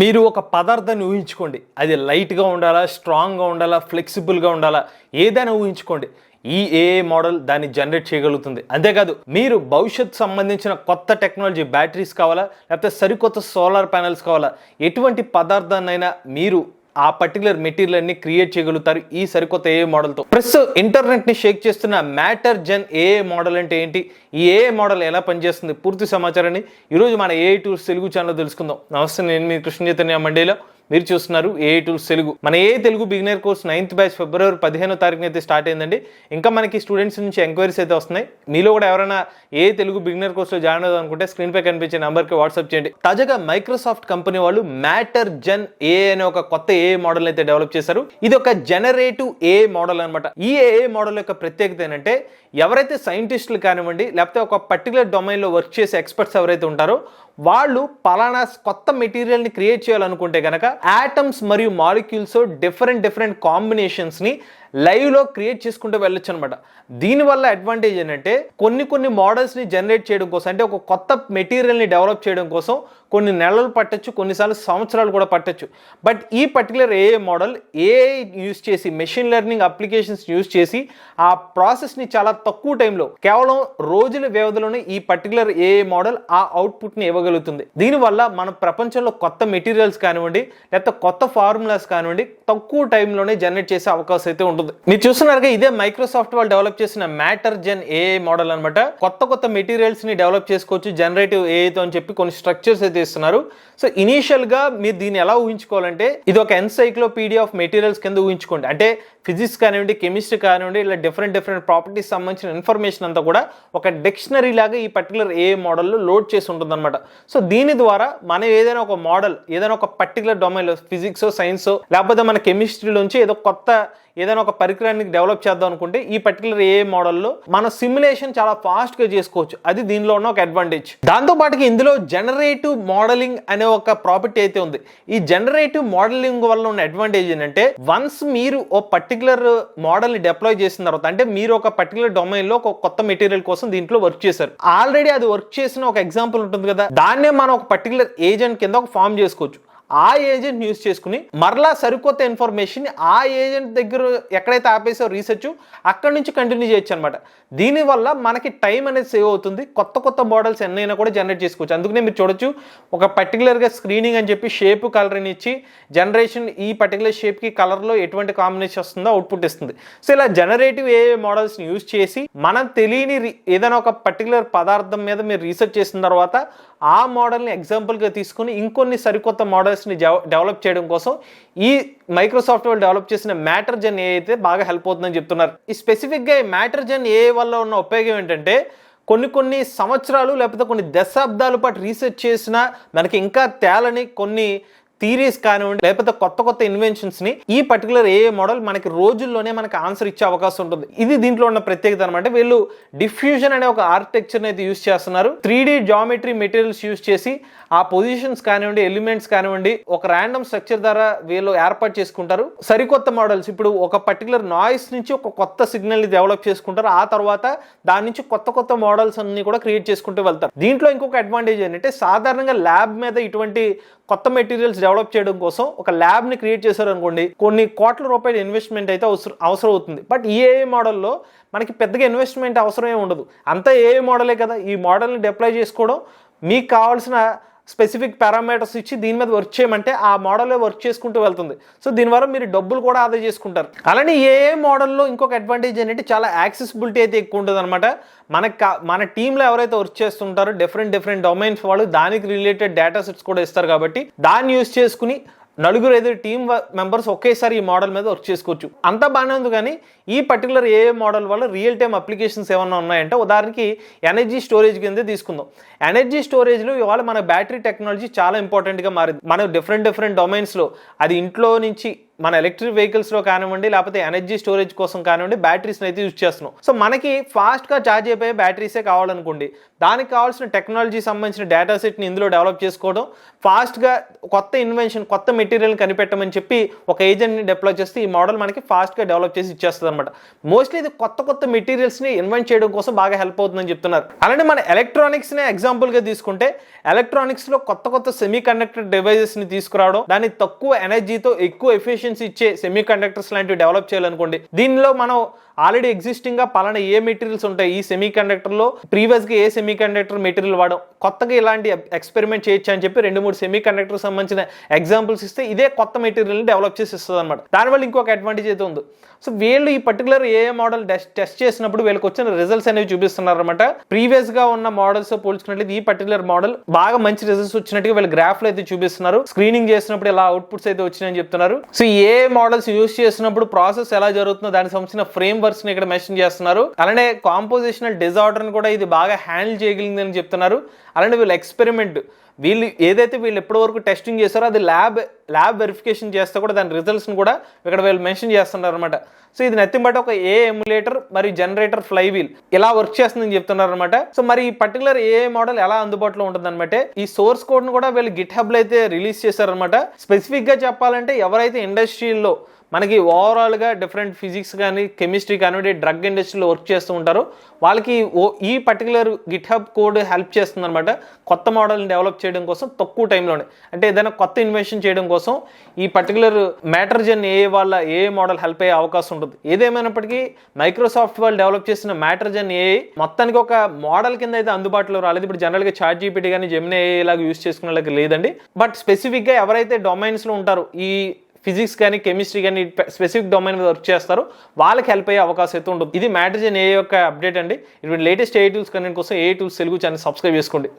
మీరు ఒక పదార్థాన్ని ఊహించుకోండి. అది లైట్గా ఉండాలా స్ట్రాంగ్గా ఉండాలా ఫ్లెక్సిబుల్గా ఉండాలా ఏదైనా ఊహించుకోండి. ఈ ఏఏ మోడల్ దాన్ని జనరేట్ చేయగలుగుతుంది. అంతేకాదు మీరు భవిష్యత్ సంబంధించిన కొత్త టెక్నాలజీ బ్యాటరీస్ కావాలా లేకపోతే సరికొత్త సోలార్ ప్యానెల్స్ కావాలా ఎటువంటి పదార్థాన్నైనా మీరు ఆ పర్టికులర్ మెటీరియల్ అన్ని క్రియేట్ చేయగలుగుతారు ఈ సరికొత్త ఏ మోడల్తో ప్రస్తుతం ఇంటర్నెట్ని షేక్ చేస్తున్న మ్యాటర్ జెన్ ఏ మోడల్ అంటే ఏంటి? ఈ ఏ మోడల్ ఎలా పనిచేస్తుంది? పూర్తి సమాచారాన్ని ఈరోజు మన ఏ టూర్స్ తెలుగు ఛానల్ తెలుసుకుందాం. నమస్తే నేను మీ కృష్ణ చైతన్య మండేలో. మీరు చూస్తున్నారు ఏ టూల్స్ తెలుగు. మన AI Telugu beginner course ninth batch ఫిబ్రవరి పదిహేనో తారీఖున అయితే స్టార్ట్ అయిందండి. ఇంకా మనకి స్టూడెంట్స్ నుంచి ఎంక్వైరీస్ అయితే వస్తున్నాయి. మీలో కూడా ఎవరైనా ఏ తెలుగు బిగినర్ కోర్స్లో జాయిన్ అవుదాం అనుకుంటే స్క్రీన్ పై కనిపించే నెంబర్కి వాట్సాప్ చేయండి. తాజాగా మైక్రోసాఫ్ట్ కంపెనీ వాళ్ళు మ్యాటర్ జెన్ ఏ అనే ఒక కొత్త ఏ మోడల్ అయితే డెవలప్ చేశారు. ఇది ఒక జనరేటివ్ ఏ మోడల్ అనమాట ఈ ఏ మోడల్ యొక్క ప్రత్యేకత ఏంటంటే ఎవరైతే సైంటిస్టులు కానివ్వండి లేకపోతే ఒక పర్టికులర్ డొమైన్లో వర్క్ చేసే ఎక్స్పర్ట్స్ ఎవరైతే ఉంటారో వాళ్ళు పలానా కొత్త మెటీరియల్ని క్రియేట్ చేయాలనుకుంటే కనుక యాటమ్స్ మరియు మాలిక్యూల్స్ డిఫరెంట్ డిఫరెంట్ కాంబినేషన్స్ని లైవ్లో క్రియేట్ చేసుకుంటూ వెళ్ళొచ్చు అనమాట దీనివల్ల అడ్వాంటేజ్ ఏంటంటే కొన్ని కొన్ని మోడల్స్ని జనరేట్ చేయడం కోసం అంటే ఒక కొత్త మెటీరియల్ని డెవలప్ చేయడం కోసం కొన్ని నెలలు పట్టొచ్చు కొన్నిసార్లు సంవత్సరాలు కూడా పట్టచ్చు. బట్ ఈ particular AI model AI use చేసి మెషిన్ లెర్నింగ్ అప్లికేషన్స్ యూస్ చేసి ఆ ప్రాసెస్ని చాలా తక్కువ టైంలో కేవలం రోజుల వ్యవధిలోనే ఈ పర్టికులర్ ఏ మోడల్ ఆ అవుట్పుట్ని ఇవ్వగలుగుతుంది. దీనివల్ల మన ప్రపంచంలో కొత్త మెటీరియల్స్ కానివ్వండి లేకపోతే కొత్త ఫార్ములాస్ కానివ్వండి తక్కువ టైంలోనే జనరేట్ చేసే అవకాశం అయితే ఉంటుంది. మీరు చూస్తున్నారుగా ఇదే మైక్రోసాఫ్ట్ వాళ్ళు డెవలప్ చేసిన మ్యాటర్ జెన్ ఏఐ మోడల్ అనమాట కొత్త కొత్త మెటీరియల్స్ని డెవలప్ చేసుకోవచ్చు జనరేటివ్ ఏఐతో అని చెప్పి కొన్ని స్ట్రక్చర్స్ అయితే ఇస్తున్నారు సో ఇనీషియల్గా మీరు దీన్ని ఎలా ఊహించుకోవాలంటే ఇది ఒక ఎన్సైక్లోపీడియా ఆఫ్ మెటీరియల్స్ కింద ఊహించుకోండి. అంటే ఫిజిక్స్ కానివ్వండి కెమిస్ట్రీ కానివ్వండి ఇలా డిఫరెంట్ డిఫరెంట్ ప్రాపర్టీస్ సంబంధించిన ఇన్ఫర్మేషన్ అంతా కూడా ఒక డిక్షనరీ లాగా ఈ పర్టికులర్ ఏ మోడల్లో లోడ్ చేసి ఉంటుందన్నమాట. సో దీని ద్వారా మనం ఏదైనా ఒక మోడల్ ఏదైనా ఒక పర్టికులర్ డొమైన్లో ఫిజిక్స్ సైన్స్ లేకపోతే మన కెమిస్ట్రీలోంచి ఏదో కొత్త ఏదైనా ఒక పరికరాన్ని డెవలప్ చేద్దాం అనుకుంటే ఈ పర్టికులర్ ఏ మోడల్లో మన సిమ్యులేషన్ చాలా ఫాస్ట్గా చేసుకోవచ్చు. అది దీనిలో ఉన్న ఒక అడ్వాంటేజ్ దాంతో ఇందులో జనరేటివ్ మోడలింగ్ అనే ఒక ప్రాపర్టీ అయితే ఉంది. ఈ జనరేటివ్ మోడలింగ్ వల్ల ఉన్న అడ్వాంటేజ్ ఏంటంటే వన్స్ మీరు ఓ పర్టికులర్ మోడల్ని డిప్లాయ్ చేసిన తర్వాత అంటే మీరు ఒక పర్టికులర్ డొమైన్లో ఒక కొత్త మెటీరియల్ కోసం దీంట్లో వర్క్ చేశారు. ఆల్రెడీ అది వర్క్ చేసిన ఒక ఎగ్జాంపుల్ ఉంటుంది కదా. దాన్నే మనం ఒక పర్టికులర్ ఏజెంట్ కింద ఒక ఫామ్ చేసుకోవచ్చు. ఆ ఏజెంట్ యూస్ చేసుకుని మరలా సరికొత్త ఇన్ఫర్మేషన్ ఆ ఏజెంట్ దగ్గర ఎక్కడైతే ఆపేసో రీసెర్చ్ అక్కడి నుంచి కంటిన్యూ చేయొచ్చు అనమాట దీనివల్ల మనకి టైం అనేది సేవ్ అవుతుంది. కొత్త కొత్త మోడల్స్ ఎన్నైనా కూడా జనరేట్ చేసుకోవచ్చు. అందుకనే మీరు చూడొచ్చు ఒక పర్టికులర్గా స్క్రీనింగ్ అని చెప్పి షేప్ కలర్ని ఇచ్చి జనరేషన్ ఈ పర్టికులర్ షేప్కి కలర్లో ఎటువంటి కాంబినేషన్ వస్తుందో అవుట్పుట్ ఇస్తుంది. సో ఇలా జనరేటివ్ ఏ మోడల్స్ని యూజ్ చేసి మనం తెలియని రి- ఏదైనా ఒక పర్టికులర్ పదార్థం మీద మీరు రీసెర్చ్ చేసిన తర్వాత ఆ మోడల్ని ఎగ్జాంపుల్గా తీసుకుని ఇంకొన్ని సరికొత్త మోడల్స్ మోడల్స్ని డెవలప్ చేయడం కోసం ఈ మైక్రోసాఫ్ట్ వాళ్ళు డెవలప్ చేసిన మ్యాటర్ జెన్ ఏ అయితే బాగా హెల్ప్ అవుతుందని చెప్తున్నారు. ఈ స్పెసిఫిక్గా ఈ మ్యాటర్ జెన్ ఏ వల్ల ఉన్న ఉపయోగం ఏంటంటే కొన్ని కొన్ని సంవత్సరాలు లేకపోతే కొన్ని దశాబ్దాల పాటు రీసెర్చ్ చేసినా మనకి ఇంకా తేలని కొన్ని థీరీస్ కానివ్వండి లేకపోతే కొత్త కొత్త ఇన్వెన్షన్స్ని ఈ పర్టికులర్ ఏ మోడల్ మనకి రోజుల్లోనే మనకి ఆన్సర్ ఇచ్చే అవకాశం ఉంటుంది. ఇది దీంట్లో ఉన్న ప్రత్యేకత అనమాట వీళ్ళు డిఫ్యూజన్ అనే ఒక ఆర్కిటెక్చర్ని అయితే యూస్ చేస్తున్నారు. Three D geometry materials use చేసి ఆ పొజిషన్స్ కానివ్వండి ఎలిమెంట్స్ కానివ్వండి ఒక ర్యాండమ్ స్ట్రక్చర్ ద్వారా వీళ్ళు ఏర్పాటు చేసుకుంటారు. సరికొత్త మోడల్స్ ఇప్పుడు ఒక పర్టికులర్ నాయిస్ నుంచి ఒక కొత్త సిగ్నల్ని డెవలప్ చేసుకుంటారు. ఆ తర్వాత దాని నుంచి కొత్త కొత్త మోడల్స్ అన్ని కూడా క్రియేట్ చేసుకుంటూ వెళ్తారు. దీంట్లో ఇంకొక అడ్వాంటేజ్ ఏంటంటే సాధారణంగా ల్యాబ్ మీద ఇటువంటి కొత్త మెటీరియల్స్ డెవలప్ చేయడం కోసం ఒక ల్యాబ్ని క్రియేట్ చేశారు అనుకోండి కొన్ని కోట్ల రూపాయల ఇన్వెస్ట్మెంట్ అయితే అవసరం అవసరం అవుతుంది బట్ ఈ మోడల్లో మనకి పెద్దగా ఇన్వెస్ట్మెంట్ అవసరమే ఉండదు. అంతా ఏఐ మోడలే కదా ఈ మోడల్ని డిప్లై చేసుకోవడం మీకు కావాల్సిన స్పెసిఫిక్ పారామీటర్స్ ఇచ్చి దీని మీద వర్క్ చేయమంటే ఆ మోడల్లో వర్క్ చేసుకుంటూ వెళ్తుంది. సో దీనివల్ల మీరు డబ్బులు కూడా ఆదా చేసుకుంటారు. అలానే ఏ మోడల్లో ఇంకొక అడ్వాంటేజ్ ఏంటంటే చాలా యాక్సెసిబిలిటీ అయితే ఎక్కువ ఉంటుంది అనమాట మనకి మన టీంలో ఎవరైతే వర్క్ చేస్తుంటారో డిఫరెంట్ డిఫరెంట్ డొమైన్స్ వాళ్ళు దానికి రిలేటెడ్ డేటా సెట్స్ కూడా ఇస్తారు కాబట్టి దాన్ని యూస్ చేసుకుని నలుగురు ఐదు టీమ్ మెంబర్స్ ఒకేసారి ఈ మోడల్ మీద వర్క్ చేసుకోవచ్చు. అంతా బాగానే ఉంది కానీ ఈ పర్టికులర్ ఏ మోడల్ వల్ల రియల్ టైమ్ అప్లికేషన్స్ ఏమైనా ఉన్నాయంటే ఉదాహరణకి ఎనర్జీ స్టోరేజ్ కింద తీసుకుందాం. ఎనర్జీ స్టోరేజ్లో ఇవాళ మన బ్యాటరీ టెక్నాలజీ చాలా ఇంపార్టెంట్గా మారింది. మనం డిఫరెంట్ డిఫరెంట్ డొమైన్స్లో అది ఇంట్లో నుంచి మన ఎలక్ట్రిక్ వెహికల్స్లో కానివ్వండి లేకపోతే ఎనర్జీ స్టోరేజ్ కోసం కానివ్వండి బ్యాటరీస్ని అయితే యూజ్ చేస్తున్నాం. సో మనకి ఫాస్ట్గా ఛార్జ్ అయిపోయే బ్యాటరీసే కావాలనుకోండి దానికి కావాల్సిన టెక్నాలజీ సంబంధించిన డేటా సెట్ని ఇందులో డెవలప్ చేసుకోవడం ఫాస్ట్గా కొత్త ఇన్వెన్షన్ కొత్త మెటీరియల్ కనిపెట్టమని చెప్పి ఒక ఏజెంట్ని డిప్లాయ్ చేస్తే ఈ మోడల్ మనకి ఫాస్ట్గా డెవలప్ చేసి ఇచ్చేస్తుంది అనమాట మోస్ట్లీ ఇది కొత్త కొత్త మెటీరియల్స్ని ఇన్వెంట్ చేయడం కోసం బాగా హెల్ప్ అవుతుందని చెప్తున్నారు. అలానే మన ఎలక్ట్రానిక్స్ని ఎగ్జాంపుల్గా తీసుకుంటే ఎలక్ట్రానిక్స్లో కొత్త కొత్త సెమీ కండక్టర్ డివైజెస్ని తీసుకురావడం దాన్ని తక్కువ ఎనర్జీతో ఎక్కువ ఎఫిషియన్సీ ఇచ్చే సెమీ కండక్టర్స్ లాంటివి డెవలప్ చేయాలనుకోండి దీనిలో మనం ఆల్రెడీ ఎగ్జిస్టింగ్గా పలానా ఏ మెటీరియల్స్ ఉంటాయి? ఈ సెమీ కండక్టర్లో ప్రీవియస్గా ప్రీవియస్గా ఏ సెమీ కండక్టర్ మెటీరియల్ వాడడం? కొత్తగా ఇలాంటి ఎక్స్పెరిమెంట్ చేయొచ్చు అని చెప్పి రెండు మూడు సెమీ కండక్టర్ సంబంధించిన ఎగ్జాంపుల్స్ ఇస్తే ఇదే కొత్త మెటీరియల్ని డెవలప్ చేసి ఇస్తుంది అనమాట దానివల్ల ఇంకొక అడ్వాంటేజ్ అయితే ఉంది. సో వీళ్ళు ఈ పర్టికులర్ ఏ మోడల్ టెస్ట్ చేసినప్పుడు వీళ్ళకి వచ్చిన రిజల్ట్స్ అనేవి చూపిస్తున్నారు అనమాట ప్రీవియస్గా ఉన్న మోడల్స్ పోల్చుకున్నట్లయితే ఈ పర్టికులర్ మోడల్ బాగా మంచి రిజల్ట్స్ వచ్చినట్టుగా వీళ్ళు గ్రాఫ్లో అయితే చూపిస్తున్నారు. స్క్రీనింగ్ చేసినప్పుడు ఇలా అవుట్పుట్స్ అయితే వచ్చినాయని చెప్తున్నారు. సో ఏ మోడల్స్ యూస్ చేసినప్పుడు ప్రాసెస్ ఎలా జరుగుతుందో దానికి సంబంధించిన ఫ్రేమ్ వర్క్స్ని ఇక్కడ మెన్షన్ చేస్తున్నారు. అలానే కాంపోజిషనల్ డిజార్డర్ని కూడా ఇది బాగా హ్యాండిల్ చేయగలిగిందని చెప్తున్నారు. అలానే వీళ్ళు ఎక్స్పెరిమెంట్ వీళ్ళు ఏదైతే వీళ్ళు ఎప్పటి వరకు టెస్టింగ్ చేస్తారో అది ల్యాబ్ ల్యాబ్ వెరిఫికేషన్ చేస్తే కూడా దాని రిజల్ట్స్ని కూడా ఇక్కడ వీళ్ళు మెన్షన్ చేస్తున్నారు అనమాట సో ఇది నథింగ్ ఒక ఏ ఎమ్యులేటర్ మరియు జనరేటర్ ఫ్లై వీల్ ఇలా వర్క్ చేస్తుందని చెప్తున్నారు అనమాట సో మరి ఈ పర్టికులర్ ఏ మోడల్ ఎలా అందుబాటులో ఉంటుంది అనమాట ఈ సోర్స్ కోడ్ను కూడా వీళ్ళు గిట్ హబ్లో అయితే రిలీజ్ చేశారనమాట స్పెసిఫిక్గా చెప్పాలంటే ఎవరైతే ఇండస్ట్రీల్లో మనకి ఓవరాల్గా డిఫరెంట్ ఫిజిక్స్ కానీ కెమిస్ట్రీ కానివ్వండి డ్రగ్ ఇండస్ట్రీలో వర్క్ చేస్తూ ఉంటారు. వాళ్ళకి ఓ ఈ particular GitHub code help చేస్తుంది అనమాట కొత్త మోడల్ని డెవలప్ చేయడం కోసం తక్కువ టైంలోనే అంటే ఏదైనా కొత్త ఇన్వెన్షన్ చేయడం కోసం ఈ పర్టికులర్ మ్యాటర్జన్ ఏ వాళ్ళ ఏ మోడల్ హెల్ప్ అయ్యే అవకాశం ఉంటుంది. ఏదేమైనప్పటికీ మైక్రోసాఫ్ట్ వాళ్ళు డెవలప్ చేసిన మ్యాటర్జన్ ఏ మొత్తానికి ఒక మోడల్ కింద అయితే అందుబాటులో రాలేదు. ఇప్పుడు జనరల్గా చార్ట్ జీపీటీ కానీ జెమినీ ఏ లాగా యూస్ చేసుకునే లేదండి. బట్ స్పెసిఫిక్గా ఎవరైతే డొమైన్స్లో ఉంటారో ఈ ఫిజిక్స్ కానీ కెమిస్ట్రీ కానీ స్పెసిఫిక్ డొమైన్ మీద వర్క్ చేస్తారు. వాళ్ళకి హెల్ప్ అయ్యే అవకాశం అయితే ఉంటుంది. ఇది మ్యాట్రిజన్ ఏ యొక్క అప్డేట్ అండి. ఇటువంటి లేటెస్ట్ ఏ టూల్స్ కనెంట్ కోసం AI tools Telugu channel subscribe చేసుకోండి.